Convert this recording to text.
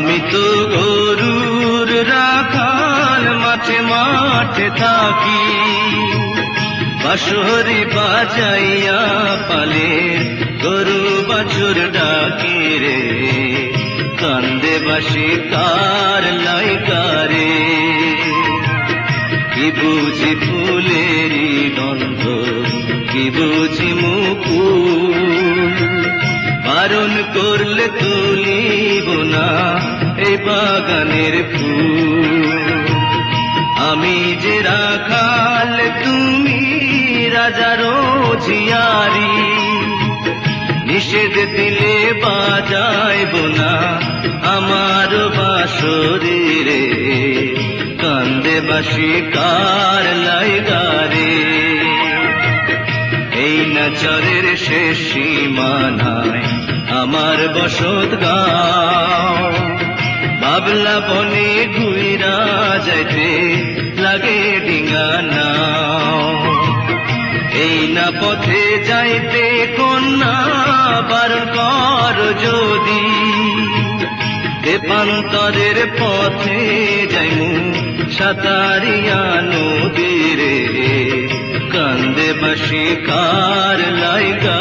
আমি তো গরুর রাখাল মাঠে মাঠে থাকি। বাসরি বাজাইয়া পালে গরু বাছুর ডাকি রে। কান্দে বাসি কার লাইকারে কি বুঝি ফুলের গন্ধ, কি বুঝি মুকু বারণ করলে তুলিব না এই বাগানের ফুল। আমি যে রাখাল, তুমি রাজারও ঝিয়ারি নিষেধ দিলে বাজাইব না আমার বাসরে কান্দে বাসি কার লাইগারে। এই নাচরের শেষ সীমানায় আমার বসত গাঁও। বাবলা বনে ঘুইরা যাইতে লাগে ডিঙা নাও। এই না পথে যাইতে কন্যা বারণ কর যদি। দেবান্তরের পথে যাইমু সাতারিয়া নদীরে। কান্দে বাসি কার লাইগা